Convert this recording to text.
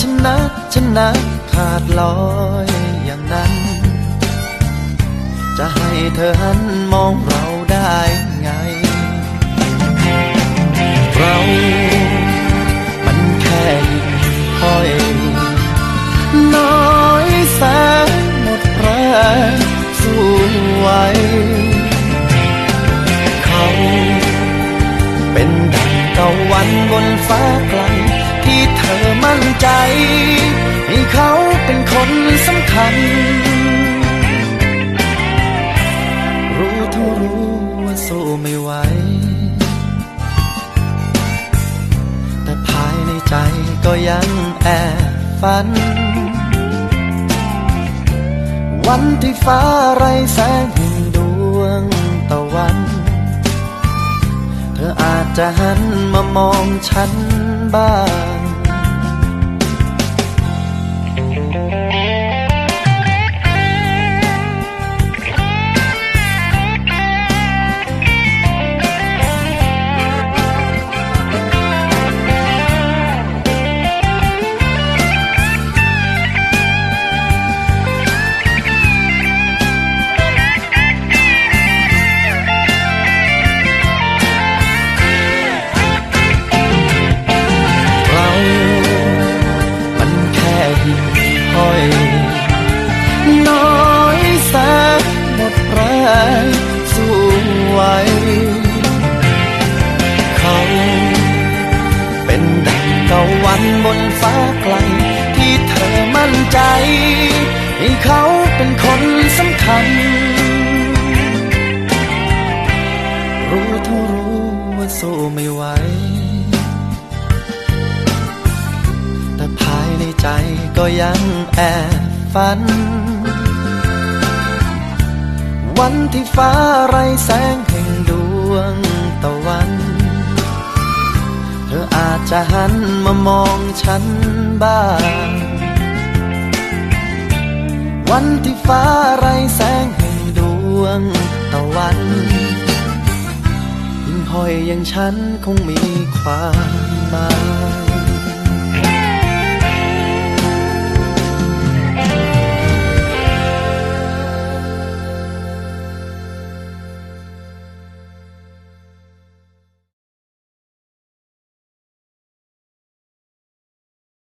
ชนะชนะขาดลอยอย่างนั้น จะให้เธอหันมองเราได้ไง เรา มันแค่ห้อยน้อยแสนหมดแรงสู้ไวเขา เป็นดังตะวันบนฟ้าไกล เธอมั่นใจ ให้เขาเป็นคนสำคัญ รู้ทั้งรู้ว่าสู้ไม่ไหว แต่ภายในใจก็ยังแอบฝัน วันที่ฟ้าไรแสงแห่งดวงตะวัน เธออาจจะหันมามองฉันบ้าง นแค่หิ่งห้อย น้อยแสนหมดแรงสู้ไหวเขาเป็นดังตะวันบนฟ้าไกล ที่เธอมั่นใจ ให้เขาเป็นคนสำคัญ ใจก็ยังแอบฝัน วันที่ฟ้าไรแสงแห่งดวงตะวัน เธออาจจะหันมามองฉันบ้าง วันที่ฟ้าไรแสงแห่งดวงตะวันหิ่งห้อยอย่างฉันคงมีความหมาย